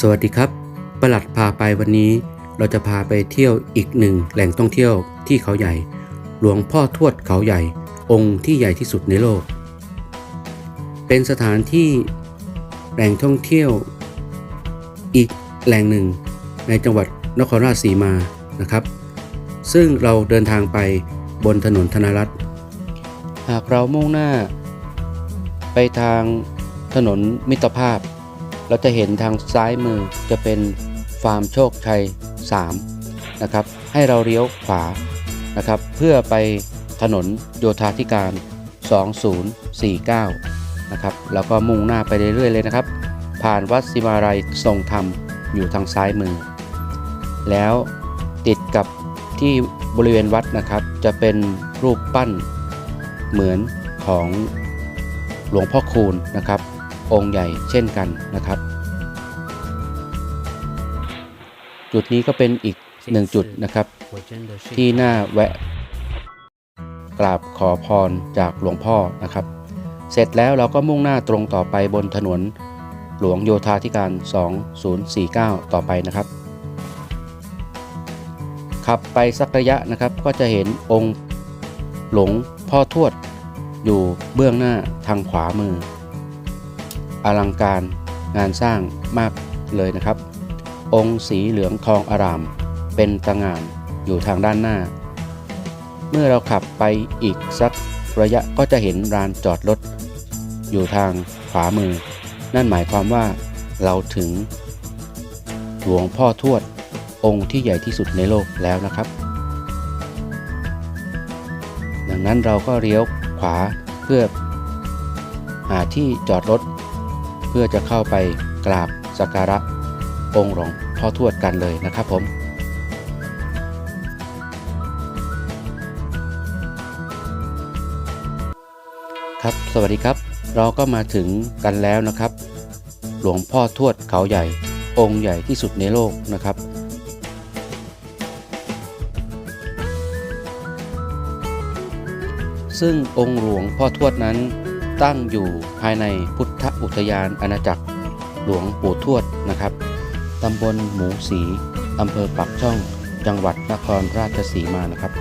สวัสดีครับ ประหลัดพาไปวันนี้ เราจะพาไปเที่ยวอีกหนึ่งแหล่งท่องเที่ยวที่เขาใหญ่ หลวงพ่อทวดเขาใหญ่ องค์ที่ใหญ่ที่สุดในโลก เป็นสถานที่แหล่งท่องเที่ยว อีกแหล่งหนึ่ง ในจังหวัดนครราชสีมานะครับ ซึ่งเราเดินทางไปบนถนนธนรัตน์หากเรามุ่งหน้า ไปทางถนนมิตรภาพ เราจะเห็นทางซ้ายมือจะเป็นฟาร์มโชคชัย 3 นะครับ ให้เราเลี้ยวขวานะครับ เพื่อไปถนนโยธาธิการ 2049 นะครับแล้วก็มุ่งหน้าไปเรื่อยๆเลยนะครับ ผ่านวัดสิมาลัยทรงธรรมอยู่ทางซ้ายมือ แล้วติดกับที่บริเวณวัดนะครับ จะเป็นรูปปั้นเหมือนของหลวงพ่อคูณนะครับ องค์ใหญ่เช่นกันนะครับ จุดนี้ก็เป็นอีกหนึ่งจุดนะครับ ที่น่าแวะ กราบขอพรจากหลวงพ่อนะครับ เสร็จแล้วเราก็มุ่งหน้าตรงต่อไปบนถนนหลวงโยธาธิการ 2049 ต่อไปนะครับ ขับไปสักระยะนะครับก็จะเห็นองค์หลวงพ่อทวด อยู่เบื้องหน้าทางขวามือ อลังการงานสร้างมากเลยนะครับ องค์สีเหลืองทองอาราม เป็นตะงานอยู่ทางด้านหน้า เมื่อเราขับไปอีกสักระยะก็จะเห็นลานจอดรถ อยู่ทางขวามือ นั่นหมายความว่าเราถึง หลวงพ่อทวด องค์ที่ใหญ่ที่สุดในโลกแล้วนะครับ ดังนั้นเราก็เลี้ยวขวาเพื่อหาที่จอดรถ พื่อจะเข้าไปกราบสักการะองค์หลวงพ่อทวดกันเลยนะครับผมครับสวัสดีครับ เราก็มาถึงกันแล้วนะครับ หลวงพ่อทวดเขาใหญ่ องค์ใหญ่ที่สุดในโลกนะครับซึ่งองค์หลวงพ่อทวดนั้น ตั้งอยู่ภายในพุทธอุทยานอาณาจักรหลวงปู่ทวดนะครับ ตำบลหมูสี อำเภอปักช่อง จังหวัดนครราชสีมานะครับ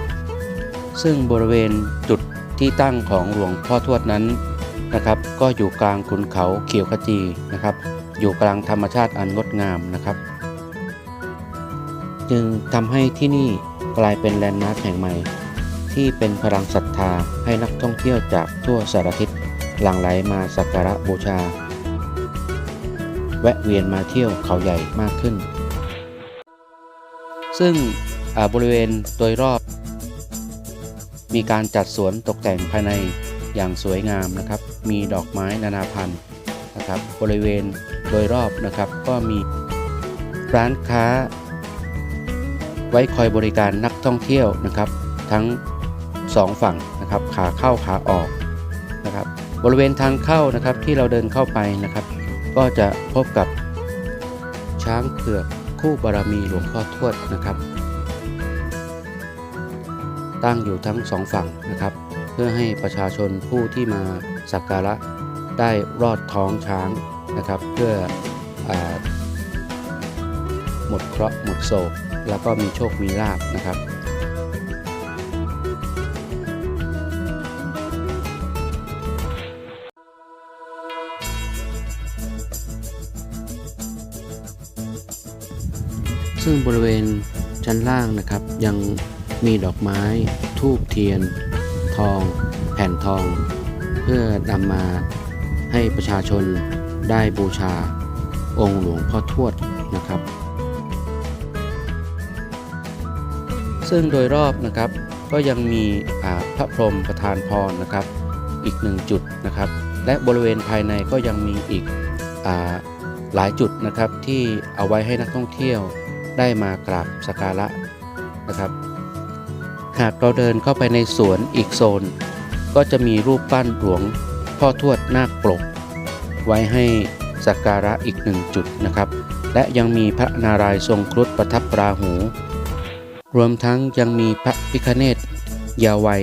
ซึ่งบริเวณจุดที่ตั้งของหลวงพ่อทวดนั้นนะครับ ก็อยู่กลางขุนเขาเขียวขจีนะครับ อยู่กลางธรรมชาติอันงดงามนะครับ จึงทำให้ที่นี่กลายเป็นแลนด์มาร์คแห่งใหม่ ที่เป็นพลังศรัทธาให้นักท่องเที่ยวจากทั่วสารทิศ หลั่งไหลมาสักการะบูชา แวะเวียนมาเที่ยวเขาใหญ่มากขึ้น ซึ่งบริเวณโดยรอบ มีการจัดสวนตกแต่งภายในอย่างสวยงามนะครับ มีดอกไม้นานาพันธุ์นะครับ บริเวณโดยรอบนะครับ ก็มีร้านค้า ไว้คอยบริการนักท่องเที่ยวนะครับ ทั้งสองฝั่งนะครับ ขาเข้าขาออก บริเวณทางเข้านะครับที่เราเดินเข้าไปนะครับ ก็จะพบกับช้างเผือกคู่บารมีหลวงพ่อทวดนะครับ ตั้งอยู่ทั้งสองฝั่งนะครับ เพื่อให้ประชาชนผู้ที่มาสักการะได้รอดท้องช้างนะครับ เพื่ออาหมดเคราะห์หมดโศก แล้วก็มีโชคมีลาบนะครับ ซึ่งบริเวณชั้นล่างนะครับ ยังมีดอกไม้ทูบเทียน ทอง แผ่นทอง เพื่อนำมาให้ประชาชนได้บูชาองค์หลวงพ่อทวดนะครับ ซึ่งโดยรอบนะครับก็ยังมีพระพรหมประธานพรนะครับ อีกหนึ่งจุดนะครับ และบริเวณภายในก็ยังมีอีกอหลายจุดนะครับที่เอาไว้ให้นักท่องเที่ยว ได้มากราบสักการะนะครับ หากเราเดินเข้าไปในสวนอีกโซน ก็จะมีรูปปั้นหลวงพ่อทวดนาคปลก ไว้ให้สักการะอีกหนึ่งจุดนะครับ และยังมีพระนารายณ์ทรงครุฑประทับราหู รวมทั้งยังมีพระพิคเนตยาวัย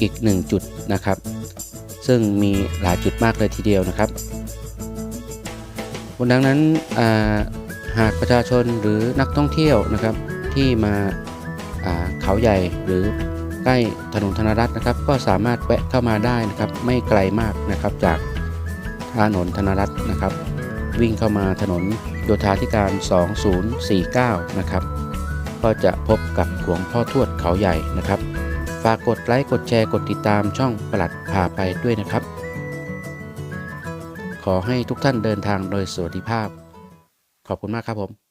อีกหนึ่งจุดนะครับ ซึ่งมีหลายจุดมากเลยทีเดียวนะครับดังนั้นอ่า หากประชาชนหรือนักท่องเที่ยวนะครับที่มาาเขาใหญ่หรือใกล้ถนนธนรัตน์นะครับ ก็สามารถแวะเข้ามาได้นะครับ ไม่ไกลมากนะครับจากถนนธนรัตน์นะครับ วิ่งเข้ามาถนนโยธาธิการ 2049 นะครับ ก็จะพบกับหลวงพ่อทวดเขาใหญ่นะครับ ฝากกดไลค์กดแชร์กดติดตามช่องประหลัดพาไปด้วยนะครับ ขอให้ทุกท่านเดินทางโดยสวัสดิภาพ ขอบคุณมากครับผม